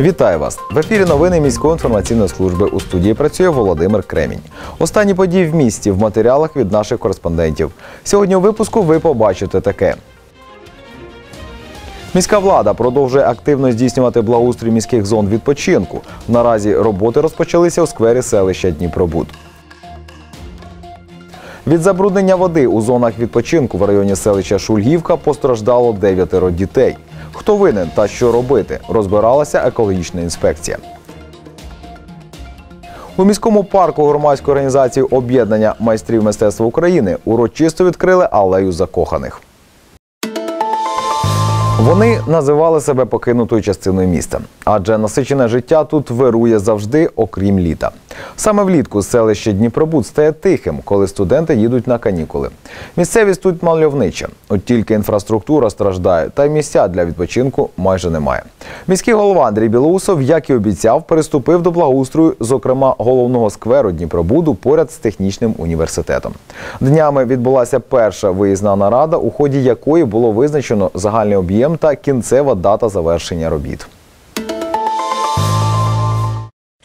Вітаю вас! В ефірі новини міської інформаційної служби. У студії працює Володимир Кремінь. Останні події в місті в матеріалах від наших кореспондентів. Сьогодні у випуску ви побачите таке. Міська влада продовжує активно здійснювати благоустрій міських зон відпочинку. Наразі роботи розпочалися у сквері селища Дніпробуд. Від забруднення води у зонах відпочинку в районі селища Шульгівка постраждало дев'ятеро дітей. Хто винен та що робити, розбиралася екологічна інспекція. У міському парку громадської організації об'єднання майстрів мистецтва України урочисто відкрили алею закоханих. Вони називали себе покинутою частиною міста, адже насичене життя тут вирує завжди, окрім літа. Саме влітку селище Дніпробуд стає тихим, коли студенти їдуть на канікули. Місцевість тут мальовнича, от тільки інфраструктура страждає, та й місця для відпочинку майже немає. Міський голова Андрій Білоусов, як і обіцяв, переступив до благоустрою, зокрема головного скверу Дніпробуду поряд з технічним університетом. Днями відбулася перша виїзна нарада, у ході якої було визначено загальний об'єм та кінцева дата завершення робіт.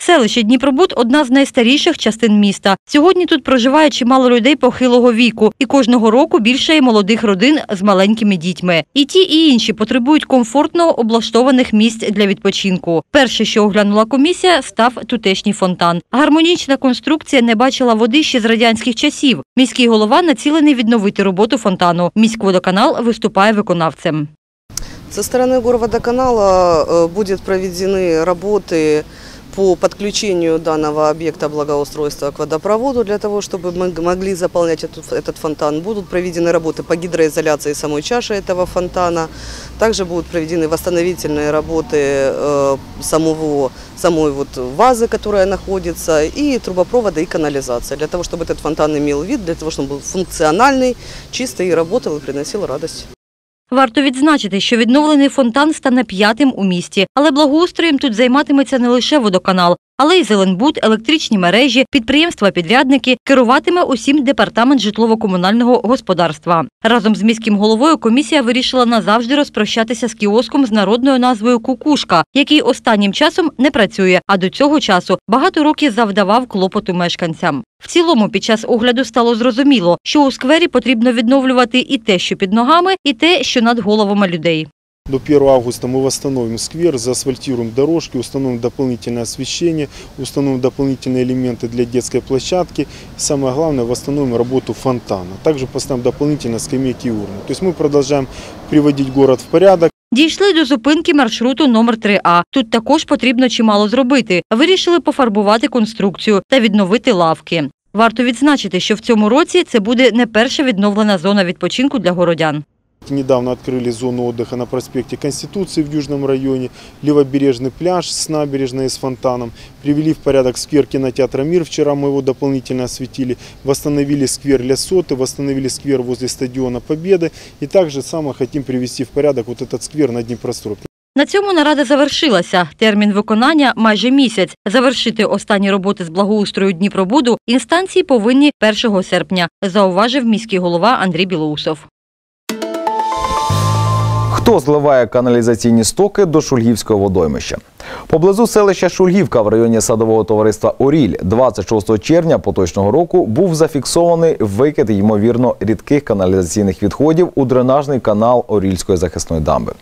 Селище Дніпробуд одна з найстаріших частин міста. Сьогодні тут проживає чимало людей похилого віку, і кожного року більше є молодих родин з маленькими дітьми. І ті, і інші потребують комфортно облаштованих місць для відпочинку. Перше, що оглянула комісія, став тутешній фонтан. Гармонічна конструкція не бачила води ще з радянських часів. Міський голова націлений відновити роботу фонтану. Міськводоканал виступає виконавцем. Со стороны горводоканала э, будет проведены работы по подключению данного объекта благоустройства к водопроводу для того, чтобы мы могли заполнять этот, этот фонтан. Будут проведены работы по гидроизоляции самой чаши этого фонтана. Также будут проведены восстановительные работы э, самого, самой вот вазы, которая находится, и трубопровода, и канализация, для того, чтобы этот фонтан имел вид, для того, чтобы он был функциональный, чистый и работал, и приносил радость. Варто відзначити, що відновлений фонтан стане п'ятим у місті, але благоустроєм тут займатиметься не лише водоканал, але й Зеленбуд, електричні мережі, підприємства-підрядники керуватиме усім департамент житлово-комунального господарства. Разом з міським головою комісія вирішила назавжди розпрощатися з кіоском з народною назвою Кукушка, який останнім часом не працює, а до цього часу багато років завдавав клопоту мешканцям. В цілому, під час огляду стало зрозуміло, що у сквері потрібно відновлювати і те, що під ногами, і те, що над головами людей. До 1 августа мы восстановим сквер, заасфальтируем дорожки, установим дополнительное освещение, установим дополнительные элементы для детской площадки. И самое главное, восстановим работу фонтана. Также поставим дополнительно скамейки и урны. То есть мы продолжаем приводить город в порядок. Дійшли до зупинки маршруту номер 3А. Тут також потрібно чимало зробити. Вирішили пофарбувати конструкцію та відновити лавки. Варто відзначити, що в цьому році це буде не перша відновлена зона відпочинку для городян. Недавно открыли зону отдыха на проспекте Конституции в Южном районе, левобережный пляж с набережной и с фонтаном. Привели в порядок сквер кинотеатра «Мир», вчера мы его дополнительно осветили. Восстановили сквер Лясоты, восстановили сквер возле стадиона Победы. И также само хотим привести в порядок вот этот сквер на Днепросторов. На цьому нарада завершилася. Термін виконання майже місяць. Завершити останні роботи з благоустрою Дніпробуду інстанції повинні 1 серпня, зауважив міський голова Андрій Білоусов. Хто зливає каналізаційні стоки до Шульгівського водоймища? Поблизу селища Шульгівка в районі садового товариства Оріль 26 червня поточного року був зафіксований викид ймовірно рідких каналізаційних відходів у дренажний канал Орільської захисної дамби.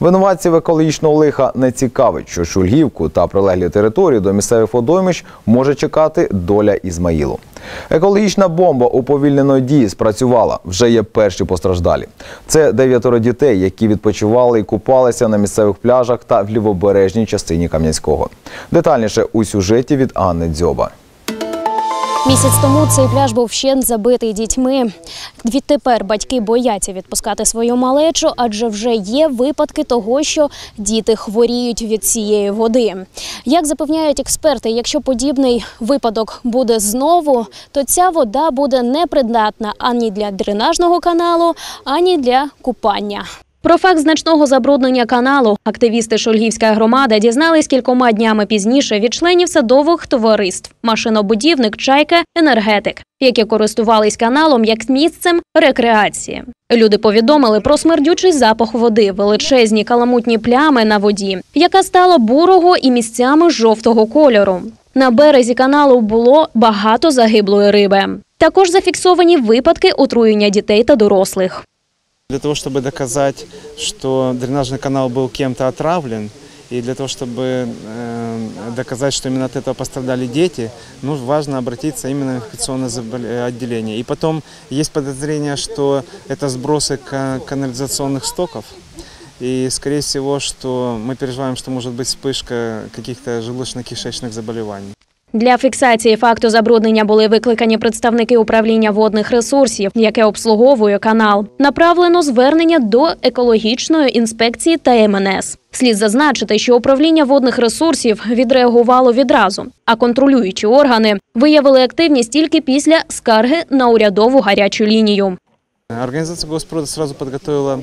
Винуватців екологічного лиха не цікавить, що Шульгівку та прилеглі території до місцевих водоймищ може чекати доля Ізмаїлу. Екологічна бомба уповільненої дії спрацювала. Вже є перші постраждалі. Це дев'ятеро дітей, які відпочивали і купалися на місцевих пляжах та в лівобережній частині Кам'янського. Детальніше у сюжеті від Анни Дзьоба. Місяць тому цей пляж був вщент забитий дітьми. Відтепер батьки бояться відпускати свою малечу, адже вже є випадки того, що діти хворіють від цієї води. Як запевняють експерти, якщо подібний випадок буде знову, то ця вода буде непридатна ані для дренажного каналу, ані для купання. Про факт значного забруднення каналу активісти Шульгівська громада дізнались кількома днями пізніше від членів садових товариств машинобудівник Чайка енергетик, які користувались каналом як місцем рекреації. Люди повідомили про смердючий запах води, величезні каламутні плями на воді, яка стала бурого і місцями жовтого кольору. На березі каналу було багато загиблої риби. Також зафіксовані випадки отруєння дітей та дорослих. Для того, чтобы доказать, что дренажный канал был кем-то отравлен, и для того, чтобы э, доказать, что именно от этого пострадали дети, ну, важно обратиться именно в инфекционное забол- э, отделение. И потом есть подозрение, что это сбросы ка- канализационных стоков. И, скорее всего, что мы переживаем, что может быть вспышка каких-то желудочно-кишечных заболеваний. Для фіксації факту забруднення були викликані представники управління водних ресурсів, яке обслуговує канал. Направлено звернення до екологічної інспекції та МНС. Слід зазначити, що управління водних ресурсів відреагувало відразу, а контролюючі органи виявили активність тільки після скарги на урядову гарячу лінію. Организация Госпрода сразу подготовила э,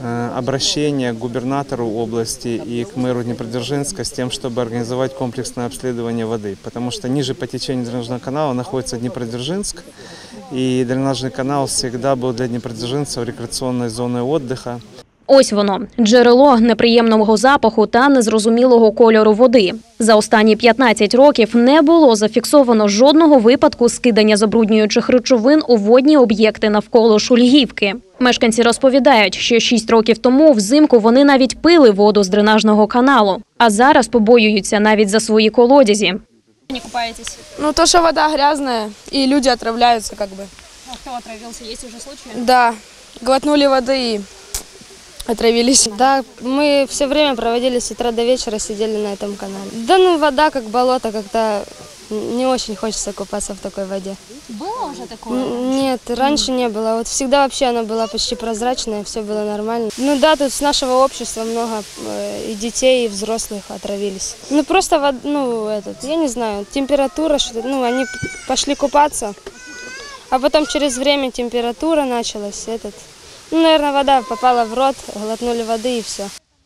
обращение к губернатору области и к мэру Днепродзержинска с тем, чтобы организовать комплексное обследование воды. Потому что ниже по течению дренажного канала находится Днепродзержинск, и дренажный канал всегда был для днепродзержинцев рекреационной зоной отдыха. Ось воно джерело неприємного запаху та незрозумілого кольору води. За останні 15 років не було зафіксовано жодного випадку скидання забруднюючих речовин у водні об'єкти навколо Шульгівки. Мешканці розповідають, що 6 років тому взимку вони навіть пили воду з дренажного каналу, а зараз побоюються навіть за свої колодязі. Не купаетесь? Ну, то, что вода грязная, и люди отравляются, как бы. А кто отравился? Есть уже случаи? Да, глотнули воды и отравились. Да, мы все время проводили с утра до вечера, сидели на этом канале. Да ну вода как болото, как-то не очень хочется купаться в такой воде. Было уже такое? Нет, раньше не было. Вот всегда вообще она была почти прозрачная, все было нормально. Ну да, тут с нашего общества много э, и детей, и взрослых отравились. Ну просто, вод- ну этот, я не знаю, температура, что ну они пошли купаться, а потом через время температура началась, этот, наверное, вода попала в рот, глотнули воды и все.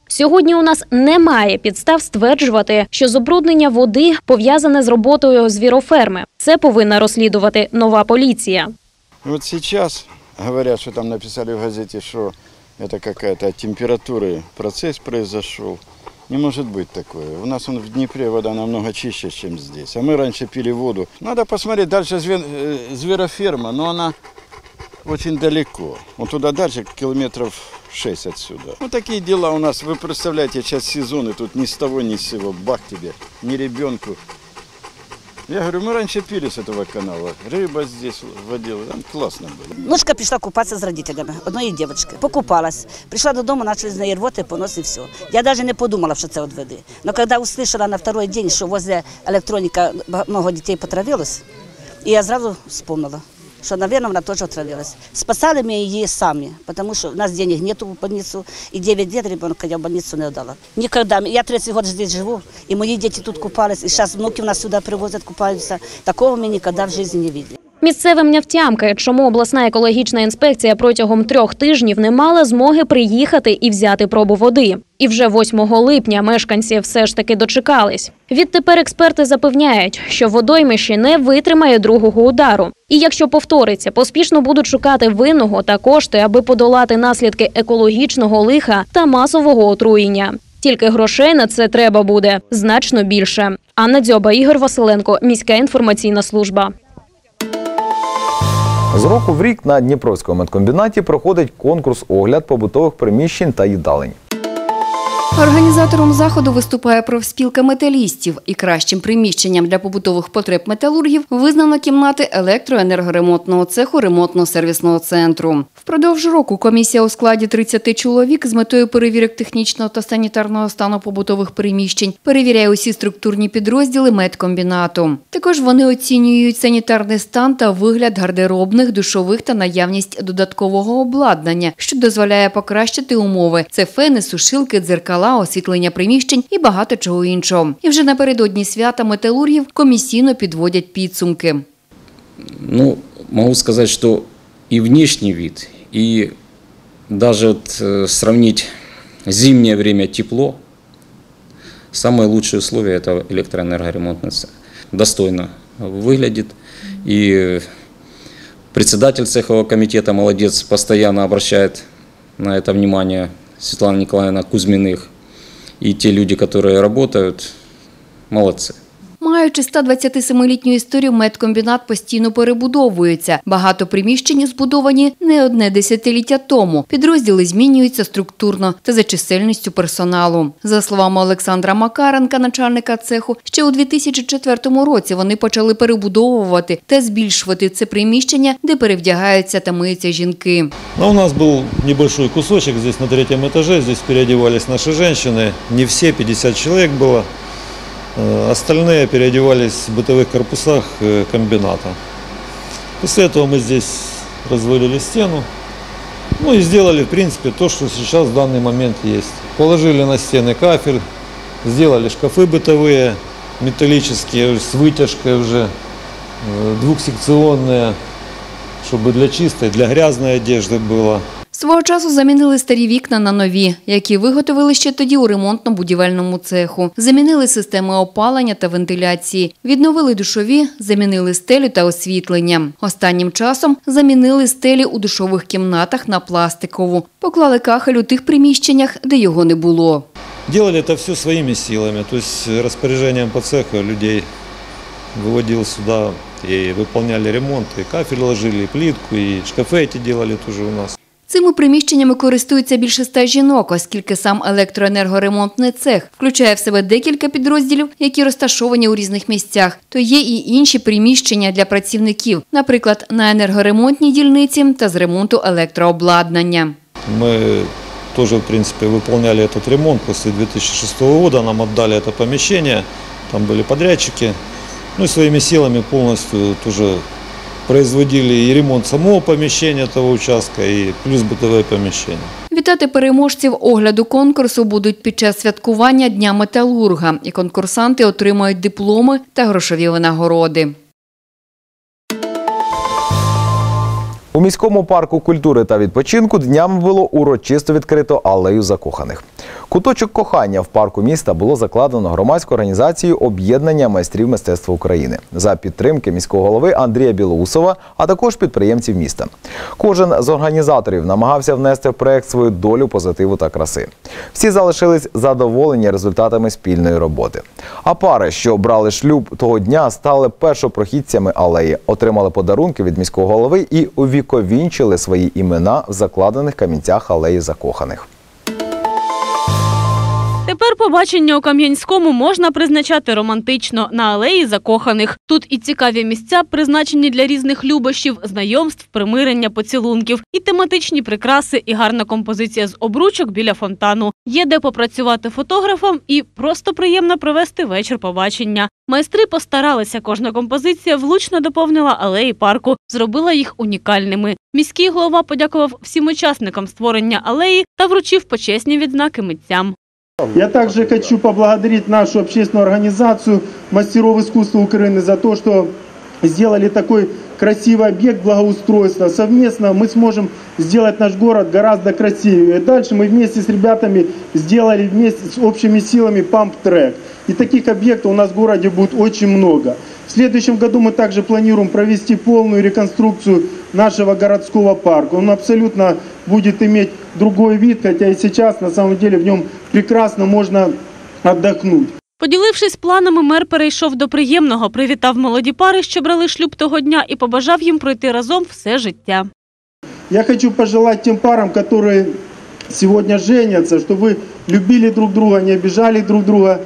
Сьогодні у нас немає підстав стверджувати, що забруднення води пов'язане з роботою звіроферми. Це повинна розслідувати нова поліція. Вот сейчас говорят, что там написали в газете, что это какая-то от температуры процесс произошел. Не может быть такое. У нас он в Днепре вода намного чище, чем здесь. А мы раньше пили воду. Надо посмотреть, дальше звен- э, звероферма, но она очень далеко. Вот туда дальше километров 6 отсюда. Вот такие дела у нас. Вы представляете, сейчас сезон, и тут ни с того, ни с сего. Бах тебе, ни ребенку. Я говорю, мы раньше пили с этого канала. Рыба здесь водила. Там классно было. Внучка пішла купатися з родителями одної дівчинки. Покупалась. Прийшла додому, почали з неї рвоти, понос і все. Я навіть не подумала, що це від води. Но коли услышала на второй день, що возле електроніка много дітей потравилось, і я зразу вспомнила, що, мабуть, вона теж отравилась. Спасали ми її самі, тому що у нас денег нету в больницу, і 9 лет ребенка я в больницу не отдала. Никогда. Я 30 років здесь живу, і мої діти тут купались, і зараз внуки у нас сюди привозять, купаються. Такого ми ніколи в житті не видели. Місцевим не втямки, чому обласна екологічна інспекція протягом трьох тижнів не мала змоги приїхати і взяти пробу води. І вже 8 липня мешканці все ж таки дочекались. Відтепер експерти запевняють, що водоймище не витримає другого удару. І якщо повториться, поспішно будуть шукати винного та кошти, аби подолати наслідки екологічного лиха та масового отруєння. Тільки грошей на це треба буде значно більше. Анна Дзьоба, Ігор Василенко, міська інформаційна служба. З року в рік на Дніпровському медкомбінаті проходить конкурс огляд побутових приміщень та їдалень. Організатором заходу виступає профспілка металістів і кращим приміщенням для побутових потреб металургів визнано кімнати електроенергоремонтного цеху ремонтно-сервісного центру. Впродовж року комісія у складі 30 чоловік з метою перевірок технічного та санітарного стану побутових приміщень перевіряє усі структурні підрозділи медкомбінату. Також вони оцінюють санітарний стан та вигляд гардеробних, душових та наявність додаткового обладнання, що дозволяє покращити умови. Це фени, сушилки, дзеркала, освітлення приміщень і багато чого іншого. І вже напередодні свята металургів комісійно підводять підсумки. Ну, могу сказать, что и внешний вид, и даже вот, э, сравнить зимнее время тепло, самые лучшие условия – это электроэнергоремонтный цех. Достойно выглядит. И председатель цехового комитета молодец, постоянно обращает на это внимание Светлана Николаевна Кузьминых. И те люди, которые работают, молодцы. Маючи 127-літню історію, медкомбінат постійно перебудовується. Багато приміщень збудовані не одне десятиліття тому. Підрозділи змінюються структурно та за чисельністю персоналу. За словами Олександра Макаренка, начальника цеху, ще у 2004 році вони почали перебудовувати та збільшувати це приміщення, де перевдягаються та миються жінки. Но у нас был небольшой кусочек здесь на третьем этаже, здесь переодевались наши женщины, не все, 50 человек было. Э, Остальные переодевались в бытовых корпусах э, комбината. После этого мы здесь развалили стену, ну и сделали в принципе то, что сейчас в данный момент есть. Положили на стены кафель, сделали шкафы бытовые, металлические, с вытяжкой уже, э, двухсекционные, чтобы для чистой, для грязной одежды было. Свого часу замінили старі вікна на нові, які виготовили ще тоді у ремонтно-будівельному цеху. Замінили системи опалення та вентиляції, відновили душові, замінили стелю та освітлення. Останнім часом замінили стелі у душових кімнатах на пластикову, поклали кахель у тих приміщеннях, де його не було. Делали это все своими силами, то есть распоряжением по цеху людей выводил сюда и выполняли ремонт, и кафель ложили, и плитку, и шкафы эти делали тоже у нас. Цими приміщеннями користуються більше ста жінок, оскільки сам електроенергоремонтний цех включає в себе декілька підрозділів, які розташовані у різних місцях. То є і інші приміщення для працівників, наприклад, на енергоремонтній дільниці та з ремонту електрообладнання. Мы тоже, в принципе, выполняли этот ремонт после 2006 года, нам отдали это помещение, там были подрядчики, ну и своими силами полностью тоже производили и ремонт самого помещения того участка, и плюс бытовое помещение. Вітати переможців огляду конкурсу будуть під час святкування Дня металурга, і конкурсанти отримають дипломи та грошові винагороди. У міському парку культури та відпочинку днями було урочисто відкрито алею закоханих. Куточок кохання в парку міста було закладено громадською організацією об'єднання майстрів мистецтва України за підтримки міського голови Андрія Білоусова, а також підприємців міста. Кожен з організаторів намагався внести в проект свою долю позитиву та краси. Всі залишились задоволені результатами спільної роботи. А пари, що брали шлюб того дня, стали першопрохідцями алеї, отримали подарунки від міського голови і увіковінчили свої імена в закладених камінцях алеї закоханих. Тепер побачення у Кам'янському можна призначати романтично на алеї закоханих. Тут і цікаві місця, призначені для різних любощів, знайомств, примирення, поцілунків, і тематичні прикраси, і гарна композиція з обручок біля фонтану. Є де попрацювати фотографом і просто приємно провести вечір побачення. Майстри постаралися. Кожна композиція влучно доповнила алеї парку, зробила їх унікальними. Міський голова подякував всім учасникам створення алеї та вручив почесні відзнаки митцям. Я также хочу поблагодарить нашу общественную организацию мастеров искусства Украины за то, что сделали такой красивый объект благоустройства. Совместно мы сможем сделать наш город гораздо красивее. И дальше мы вместе с ребятами сделали вместе с общими силами памп-трек. И таких объектов у нас в городе будет очень много. В следующем году мы также планируем провести полную реконструкцию нашего городского парка. Он абсолютно будет иметь другой вид, хотя и сейчас на самом деле в нем прекрасно можно отдохнуть. Поділившись планами, мер перейшов до приємного, привітав молоді пари, що брали шлюб того дня, і побажав їм пройти разом все життя. Я хочу пожелать тем парам, которые сегодня женятся, чтобы вы любили друг друга, не обижали друг друга,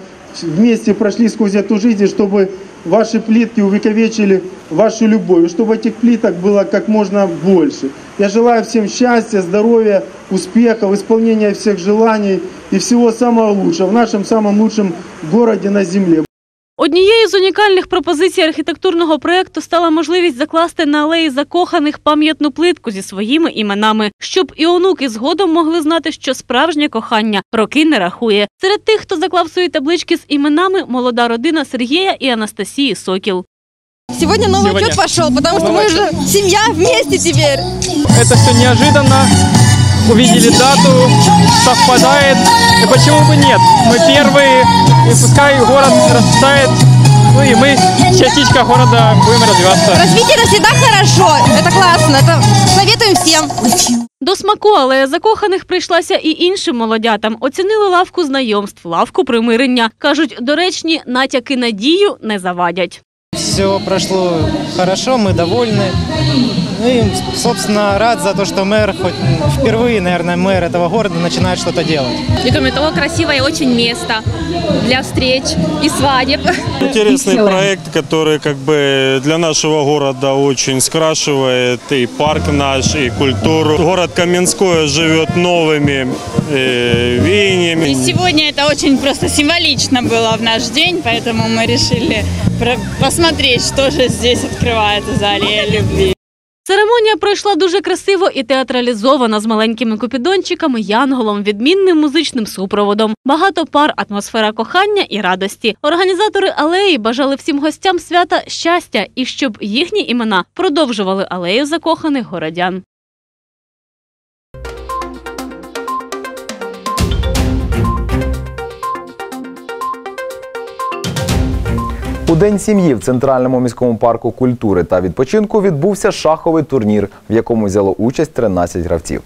вместе прошли сквозь эту жизнь, чтобы Ваши плитки увековечили вашу любовь, и чтобы этих плиток было как можно больше. Я желаю всем счастья, здоровья, успехов, исполнения всех желаний и всего самого лучшего в нашем самом лучшем городе на земле. Однією з унікальних пропозицій архітектурного проєкту стала можливість закласти на алеї закоханих пам'ятну плитку зі своїми іменами, щоб і онуки згодом могли знати, що справжнє кохання роки не рахує. Серед тих, хто заклав свої таблички з іменами, молода родина Сергія і Анастасії Сокіл. Сегодня новый Сегодня. отчет пошел, потому что Новый мы уже семья вместе теперь. Это все неожиданно. увидели дату, совпадает, и почему бы нет? Мы первые, и пускай город расцветает, ну и мы, частичка города, будем развиваться. Развитие это всегда хорошо, это классно, это советуем всем. До смаку алея закоханих прийшлася і іншим молодятам. Оцінили лавку знайомств, лавку примирення. Кажуть, доречні натяки на дію не завадять. Все прошло хорошо, мы довольны. Ну и, собственно, рад за то, что мэр, хоть впервые, наверное, мэр этого города начинает что-то делать. И кроме того, красивое очень место для встреч и свадеб. Интересный проект, который как бы для нашего города очень скрашивает и парк наш, и культуру. Город Каменское живет новыми э, веяниями. И сегодня это очень просто символично было в наш день, поэтому мы решили посмотреть, что же здесь открывается за аллея любви. Церемонія пройшла дуже красиво і театралізована з маленькими купідончиками, янголом, відмінним музичним супроводом. Багато пар, атмосфера кохання і радості. Організатори алеї бажали всім гостям свята щастя і щоб їхні імена продовжували алею закоханих городян. День сім'ї в Центральному міському парку культури та відпочинку відбувся шаховий турнір, в якому взяло участь 13 гравців.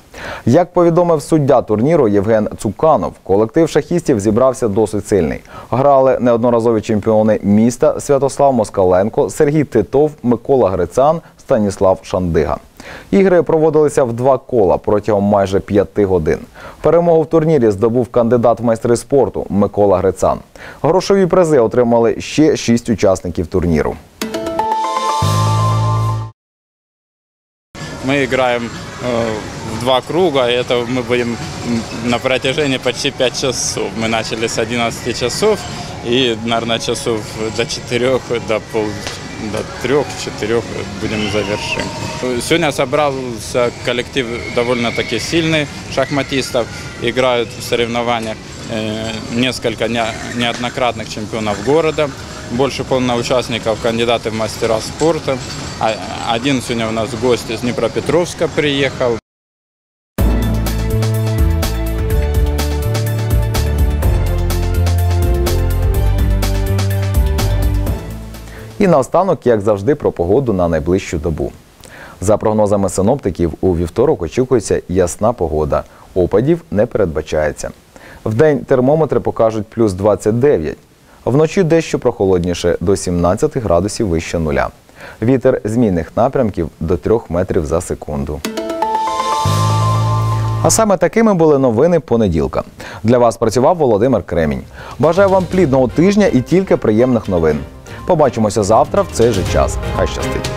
Як повідомив суддя турніру Євген Цуканов, колектив шахістів зібрався досить сильний. Грали неодноразові чемпіони міста Святослав Москаленко, Сергій Титов, Микола Грицан, Станіслав Шандига. Ігри проводилися в два кола протягом майже п'яти годин. Перемогу в турнірі здобув кандидат в майстри спорту Микола Грицан. Грошові призи отримали ще шість учасників турніру. Мы играем э, в два круга, и это мы будем м, на протяжении почти 5 часов. Мы начали с 11 часов и, наверное, часов до 4, до пол до трех-четырех будем завершим. Сегодня собрался коллектив довольно-таки сильный шахматистов, играют в соревнованиях э, несколько не- неоднократных чемпионов города, больше полно участников, кандидаты в мастера спорта. А- Один сегодня у нас гость из Днепропетровска приехал. І наостанок, як завжди, про погоду на найближчу добу. За прогнозами синоптиків, у вівторок очікується ясна погода. Опадів не передбачається. Вдень термометри покажуть плюс 29. Вночі дещо прохолодніше до 17 градусів вище нуля. Вітер змінних напрямків до 3 метрів за секунду. А саме такими були новини понеділка. Для вас працював Володимир Кремінь. Бажаю вам плідного тижня і тільки приємних новин. Побачимося завтра в цей же час. Хай щастить!